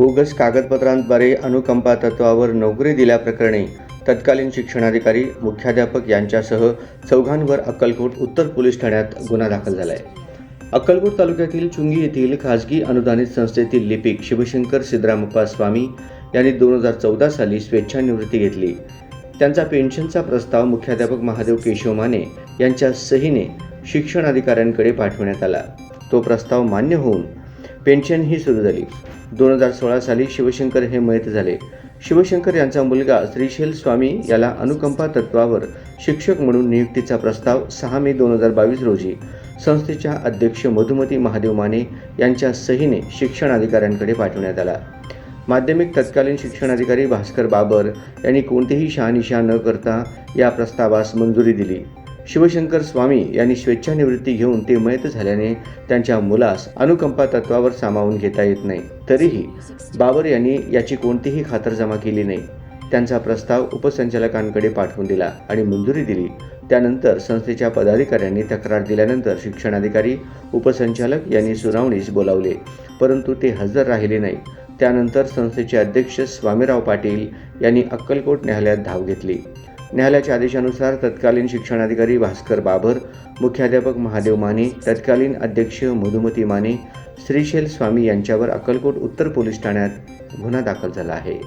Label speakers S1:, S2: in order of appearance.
S1: Bogus कागदपत्रांद्वारे अनुकंपा तत्वावर नोकरी दिल्याप्रकरणी तत्कालीन शिक्षणाधिकारी मुख्याध्यापक यांच्यासह चौघांवर अक्कलकोट उत्तर पोलीस ठाण्यात गुन्हा दाखल झाला आहे अक्कलकोट तालुक्यातील चुंगी येथील खाजगी अनुदानित संस्थेतील लिपिक शिवशंकर सिद्धरामप्पा स्वामी यांनी दोन हजार चौदा साली स्वेच्छानिवृत्ती घेतली. त्यांचा पेन्शनचा प्रस्ताव मुख्याध्यापक महादेव केशव माने यांच्या सहीने शिक्षण अधिकाऱ्यांकडे पाठवण्यात आला. तो प्रस्ताव मान्य होऊन पेन्शन ही सुरू झाली. दोन हजार सोळा साली शिवशंकर हे मयत झाले. शिवशंकर यांचा मुलगा श्रीशैल स्वामी याला अनुकंपा तत्वावर शिक्षक म्हणून नियुक्तीचा प्रस्ताव सहा मे दोन हजार बावीस रोजी. संस्थेच्या अध्यक्ष मधुमती महादेव माने यांच्या सहीने शिक्षण अधिकाऱ्यांकडे पाठवण्यात आला. माध्यमिक तत्कालीन शिक्षणाधिकारी भास्कर बाबर यांनी कोणतीही शहानिशा न करता या प्रस्तावास मंजुरी दिली. शिवशंकर स्वामी यांनी स्वेच्छानिवृत्ती घेऊन ते मयत झाल्याने त्यांच्या मुलास अनुकंपा तत्वावर सामावून घेता येत नाही. तरीही बाबर यांनी याची कोणतीही खातरजमा केली नाही. त्यांचा प्रस्ताव उपसंचालकांकडे पाठवून दिला आणि मंजुरी दिली. त्यानंतर संस्थेच्या पदाधिकाऱ्यांनी तक्रार दिल्यानंतर शिक्षणाधिकारी उपसंचालक यांनी सुनावणीस बोलावले. परंतु ते हजर राहिले नाही. त्यानंतर संस्थेचे अध्यक्ष स्वामीराव पाटील यांनी अक्कलकोट न्यायालयात धाव घेतली. न्यायालयाच्या आदेशानुसार तत्कालीन शिक्षणाधिकारी भास्कर बाबर मुख्याध्यापक महादेव माने तत्कालीन अध्यक्ष मधुमती माने श्रीशैल स्वामी यांच्यावर अक्कलकोट उत्तर पोलीस ठाण्यात गुन्हा दाखल झाला आहे.